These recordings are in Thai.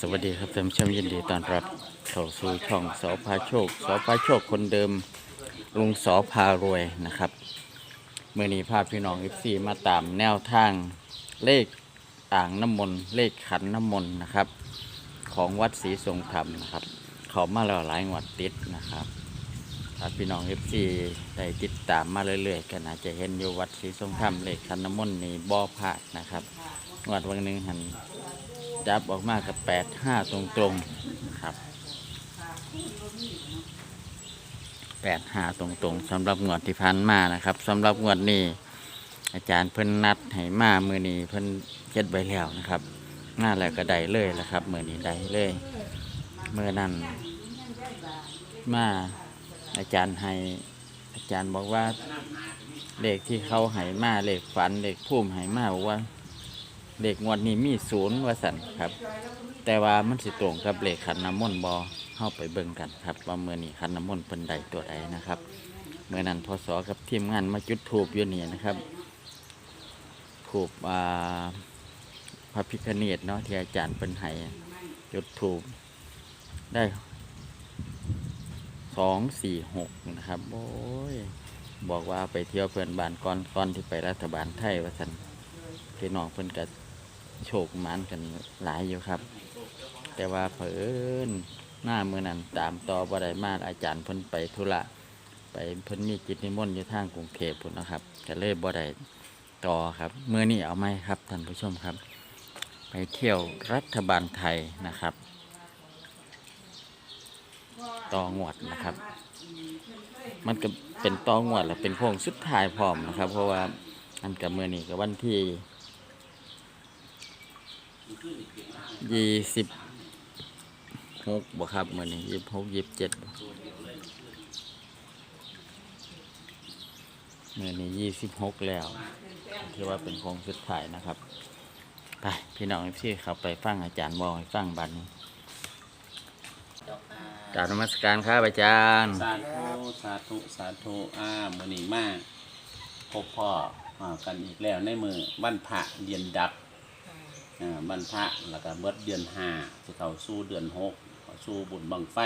สวัสดีครับท่านผู้ชมยินดีต้อนรับเข้าสู่ช่องสอพาโชคสอพาโชคคนเดิมลุงสอพารวยนะครับเมื่อนี้พาพี่น้องอิฟซีมาตามแนวทางเลขอ่างน้ำมนต์เลขขันน้ำมนต์นะครับ ของวัดศรีทรงธรรมนะครับ เขามาแล้วหลายงวดติดนะครับถ้าพี่น้องเอฟซีได้ติดตามมาเรื่อยๆก็น่าจะเห็นอยู่วัดศรีทรงธรรมเลขขันน้ำมนต์นี่บ่อพลาดนะครับงวดวันหนึ่งหัน จับออกมากับแปดห้าตรงตรงครับแปดห้าตรงตรงๆสำหรับงวดที่พันมานะครับสำหรับงวดนี้ อาจารย์เพิ่นนัดให้มามือนี้เพิ่นเจ็ดใบแล้วนะครับมาแล้วก็ได้เลยแล้วครับมือนี้ได้เลยเมื่อนั้นมาอาจารย์ให้อาจารย์บอกว่าเลขที่เขาให้มาเลขฝันเลขพุ่มให้มาบอกว่า เลขงวดนี้มีศูนย์ว่าสันครับ แต่ว่ามันสิตรงกับเลขขันน้ำมนต์บอเข้าไปเบิ่งกันครับ ว่าเมื่อนี้ขันน้ำมนต์เป็นใดตัวใดนะครับเมื่อนั้นพศกับทีมงานมาจุดถูบอยู่นี่นะครับถูบอ่าพระพิคเนตเนาะที่อาจารย์เป็นไห้จุดถูบได้สองสี่หกนะครับโอ้ยบอกว่าไปเที่ยวเพื่อนบ้านก่อนก่อนที่ไปรัฐบาลไทยว่าสันพี่น้องเพิ่อนก็ โชคมานกันหลายอยู่ครับ แต่ว่าเผอิญหน้ามือนั้นตามต่อบ่ได้มาอาจารย์เพิ่นไปธุระไปเพิ่นมีกิจนิมนต์อยู่ทางกรุงเทพพุ่นนะครับก็เลยบ่ได้ต่อครับเมื่อนี้เอาไหมครับท่านผู้ชมครับ ไปเที่ยวรัฐบาลไทยนะครับ ต่องวดนะครับ มันก็เป็นต่องวดและเป็นโค้งสุดท้ายพร้อมนะครับ เพราะว่าอันกับเมื่อนี้กับวันที่ ยี่สิบหกบ่ครับมือนี้ยี่สิบหกยี่สิบเจ็ดมือนี้ยี่สิบหกแล้วที่ว่าเป็นโค้งสุดท้ายนะครับ ไปพี่น้องพี่เขาไปฟังอาจารย์บอกให้ฟังบันกรารนมัสการครับอาจารย์ สาธุสาธุสาธุอ้ามือนีมากพบพ่ออ่ากันอีกแล้วในมือวันพระเดือนดับ อ่าวันพระแล้วก็เบิดเดือนห้าจะเข้าสู่เดือนหกเข้าสู่บุญบังไฟ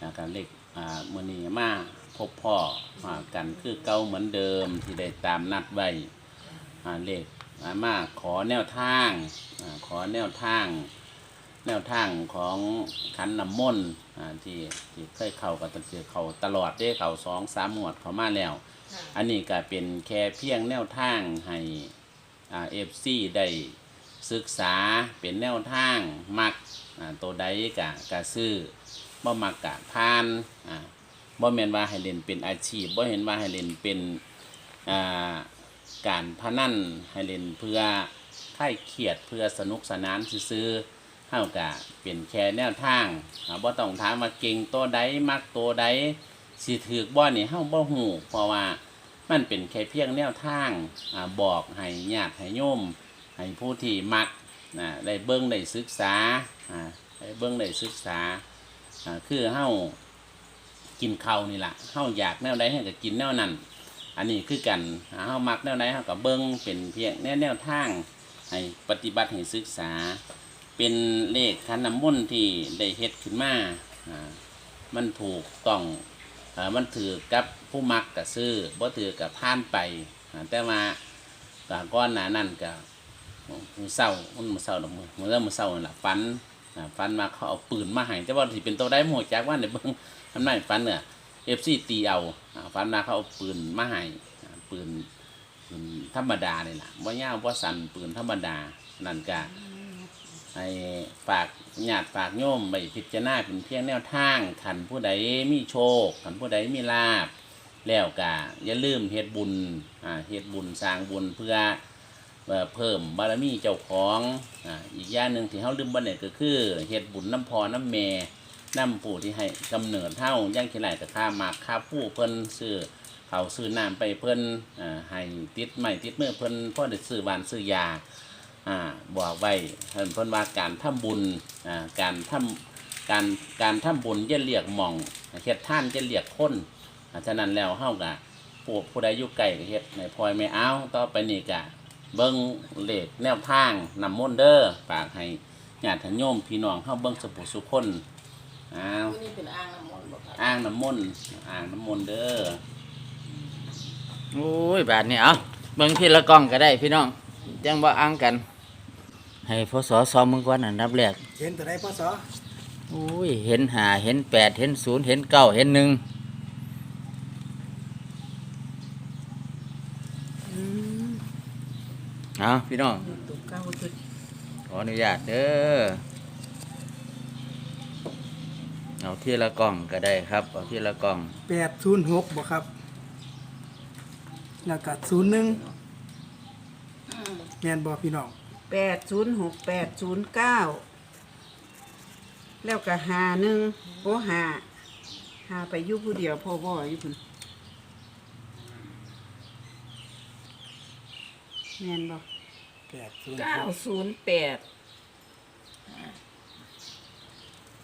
อ่าการเล็กอ่ามือนีมาพบพ่ออ่ากันคือเก่าเหมือนเดิมที่ได้ตามนัดไว้อ่าเลขอ่ามาขอแนวทางอ่าขอแนวทาง แนวทางของขันน้ำมนต์อ่าที่ที่เคยเข้ากับตันเสือเขาตลอดได้เขาสองสามหมวดเขามาแล้ว อันนี้ก็เป็นแค่เพียงแนวทางให้อ่าเอฟซีได้ ศึกษาเป็นแนวทาง มักตัวใดกะกะซื้อบ่มักกะพานบ่แม่นว่าให้เล่นเป็นอาชีพบ่เห็นว่าให้เล่นเป็นการพนันให้เล่นเพื่อคลายเครียดเพื่อสนุกสนานซื้อๆเฮากะเป็นแค่แนวทางอ่าบ่ต้องถามว่าเก่งตัวใดมักตัวใดสิถือบ่นี่เฮาบ่ฮู้เพราะว่ามันเป็นแค่เพียงแนวทางอ่บอกให้ญาติให้โยม ให้ผู้ที่มักนะได้เบิ่งได้ศึกษาได้เบิ่งได้ศึกษาคือเฮากินเขานี่แหละเฮาอยากแนวใดเฮาก็กินแนวนั้น อันนี้คือกันเฮามักแนวใดเฮาก็เบิ่งเป็นเพียงแนวแนวทางให้ปฏิบัติให้ศึกษา เป็นเลขคันน้ำมนต์ที่ได้เฮ็ดขึ้นมามันถูกต้องอมันถือกับผู้มักกับซื้อบ่ถือกับผ่านไปแต่ว่าก็ก้อนหนานั่นก็ มือเศร้ามันมือเศร้าดอกมือมือเริ่มมือเศร้าหล่ะฟันอ่าฟันมาเขาเอาปืนมาให้แต่ว่าที่เป็นตัวได้หมดจากว่าในเบิ่งทำไมฟันเนี่ยเอฟซีตีเอาฟันมาเขาเอาปืนมาให้อ่าปืนปืนธรรมดาเนี่แหละบ่ายาวบ่สั่นปืนธรรมดานั่นก็ให้ฝากญาติฝากโยมไปพิจารณาเป็นเพียงแนวทางขันผู้ใดมีโชคขันผู้ใดมีลาบแล้วกะอย่าลืมเฮ็ดบุญอ่าเฮ็ดบุญสร้างบุญเพื่อ เพิ่มบารมีเจ้าของอ่าอีกอย่างหนึ่งที่เฮาลืมบ่ได้ก็คือเฮ็ดบุญน้ำพอน้ำแม่น้ำผู้ที่ให้กำเนิดเฮาย่างขี้ไหลกับค่าหมากค่าผู้เพิ่นซื้อเขาซื้อน้ำไปเพิ่นอ่าให้ติดไม้ติดเมื่อเพิ่นพ่อได้ซื้อบานซื้อยาอ่าบอกไว้เพิ่นเพิ่นว่าการทำบุญอ่าการทำการการทำบุญจะเรียกหม่องเฮ็ดท่านจะเรียกคนฉะนั้นแล้วเฮาก็ผู้ผู้ใดอยู่ไกลก็เฮ็ดในพลอยไม่เอาต่อไปนี่ก็ เบิ่งเลขแนวทางนำมนต์เด้อฝากให้ญาติโยมพี่น้องเฮาเบิ่งสปุสุคนอ้าวนี่เป็นอ่างน้ำมนต์บ่ครับอ่างน้ำมนต์อ่างน้ำมนต์เด้อโอ้ยบาทนี่เอาเบิ่งทีละกล้องก็ได้พี่น้องจังบ่อ้างกัน ให้พศซ้อมมึงก่อนอันดับแรกเห็นตัวใดพ่อสอโอ้ยเห็นหาเห็นแปดเห็นศูนย์เห็นเก้าเห็นหนึ่ง เอาพี่น้องตุกเก้าจุดขออนุญาตเด้อเอาทีละกล้องก็ได้ครับ เอาทีละกล้องแปดศูนย์หกบ่ครับ แล้วก็ศูนย์หนึ่งแม่นบ่พี่น้องแปดศูนย์หกแปดศูนย์เก้าแล้วก็หาหนึ่งโอ้หาหาไปอยู่ผู้เดียวพ่อบ่อยู่พุ่นแม่นบ่ แปดศูนย์เก้าหกศูนย์แปด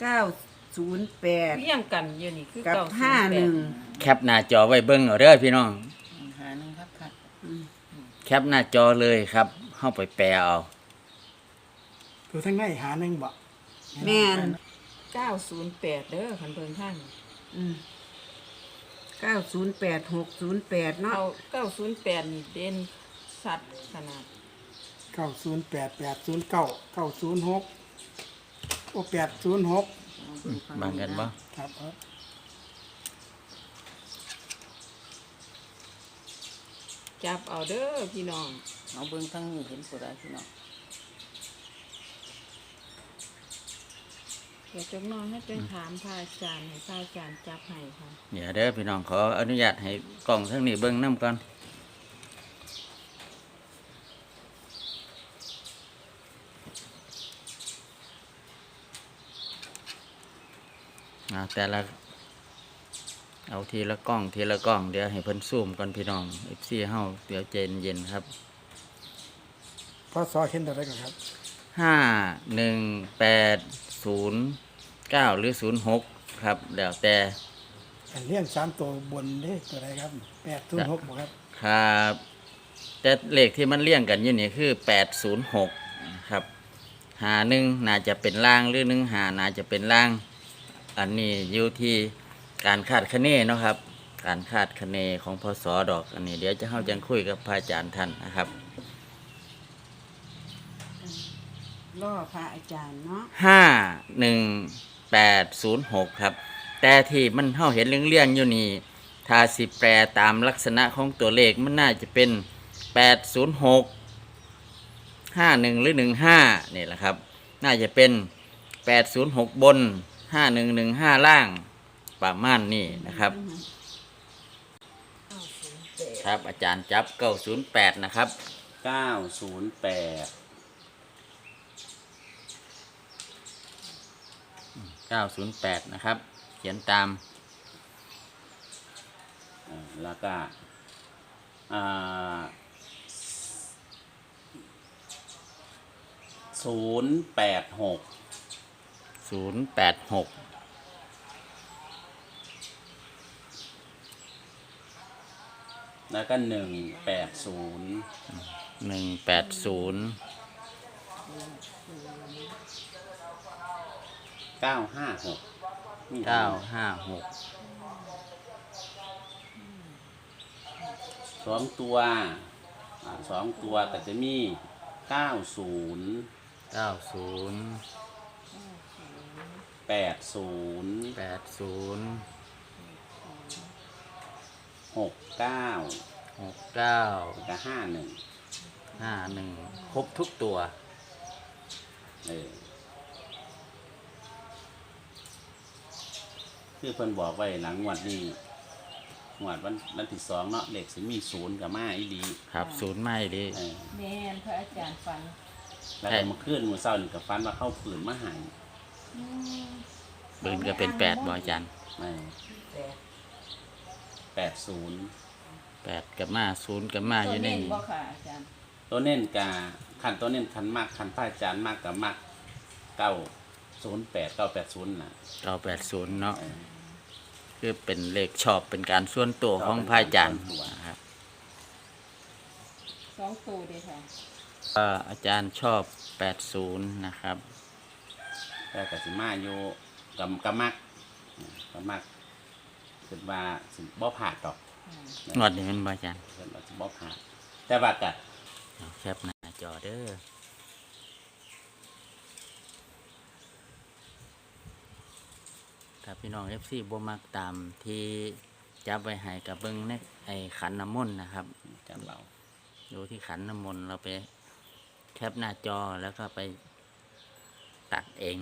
เก้าศูนย์แปดเรียงกันอยู่นี่คือกับเก้าห้าหนึ่งแคปหน้าจอไว้เบิ่งเอาเด้อพี่น้อง หาหนึ่งครับค่ะแคปหน้าจอเลยครับเข้าไปแปลเอาตัวทั้งในหาหนึ่งบ่ แม่นเก้าศูนย์แปดเด้อคันเบิ่งท่านเก้าศูนย์แปดหกศูนย์แปดเนาะเอาเก้าศูนย์แปดนี่เด่นสัตว์ขนาด เก้าศูนย์แปดแปดศูนย์เก้าเก้าศูนย์หกโอ้แปดศูนย์หกบางกันบ่ครับครับจับเอาเด้อพี่น้อง เอาเบิ่งทั้งนี้เห็นผู้ใดพี่น้องเดี๋ยวจกน้องให้ไปถามพระอาจารย์ให้พระอาจารย์จับให้ค่ะ เดี๋ยวเด้อพี่น้องขออนุญาตให้กล้องทั้งนี้เบิ่งน้ำก่อน เอาแต่ละ เอาทีละกล้องทีละกล้อง เดี๋ยวให้เพิ่นซูมก่อนพี่น้องเอฟซีเฮาเดี๋ยวเจนเย็นๆครับพ่อสอเห็นตัวใดก่อนครับห้าหนึ่งแปดศูนย์เก้าหรือศูนย์หกครับแล้วแต่อันเลี้ยงสามตัวบนเด้ตัวใดครับแปดศูนย์หกบ่ครับ ครับ แต่เลขที่มันเลี่ยงกันอยู่นี่คือแปดศูนย์หกครับหาหนึ่งน่าจะเป็นล่างหรือหนึ่งหาน่าจะเป็นล่าง อันนี้อยู่ที่การคาดคะเนเนาะครับ การคาดคะเนของพศดอกอันนี้เดี๋ยวจะเข้าจังคุยกับพระอาจารย์ท่านนะครับล่อพระอาจารย์เนาะห้าหนึ่งแปดศูนย์หกครับ แต่ที่มันเท่าเห็นเรื่องๆอยู่นี่ถ้าสิแปลตามลักษณะของตัวเลขมันน่าจะเป็นแปดศูนย์หกห้าหนึ่งหรือหนึ่งห้านี่แหละครับ น่าจะเป็นแปดศูนย์หกบน ห้าหนึ่งหนึ่งห้าล่าง ประมาณนี้นะครับ ครับอาจารย์จับเก้าศูนย์แปดนะครับ เก้าศูนย์แปด908นะครับ เขียนตามแล้วก็อ่าศูนย์แปดหก 086แล้วก็หนึ่งแปดศูนย์180เก้าห้าหก956สองตัวอ่าสองตัวก็จะมีเก้าศูนย์90 แปดศูนย์80หกเก้า69แล้วก็ห้าหนึ่ง51ครบทุกตัว เออคือเพิ่นบอกไว้หลังงวดนี้งวดวันวันที่สองเนาะเด็กสิมีศูนย์กับมาอีดีครับศูนย์ไม่ดี เออแม่นพระอาจารย์ฟันแล้วก็มาขึ้นมือเศร้านี่กับฟันว่าเข้าปืนมาใหาย ปืนก็เป็น8บ่อาจารย์แปดศูนย์8กับมา0กับมาอตัวยู่ในเน้นนี่บ่ค่ะอาจารย์ตัวเน้นกาขันตัวเน้นขันมากขันพระอาจารย์มากกับมากเก้าศูนย์แปดเก้าแปดศูนย์น่ะ980เนาะคือเป็นเลขชอบเป็นการส่วนตัวของพระอาจารย์นะครับสองตัวเด้อค่ะก็อาจารย์ชอบ80นะครับ แต่ก็สิมาอยู่กับกับมักกับมักคิดว่าสิบ่ผ่าดดอกงวดนี้มันบ่อาจารย์คิดว่าสิบ่ผ่าดแต่ว่าก็เอาแคปหน้าจอเด้อถ้าพี่น้อง FC บ่มักตามที่จับไว้ให้กับเบิ่งในไอ้ขันน้ำมนต์นะครับจำเราดูที่ขันน้ำมนต์เราไปแคปหน้าจอแล้วก็ไป ตัดเอง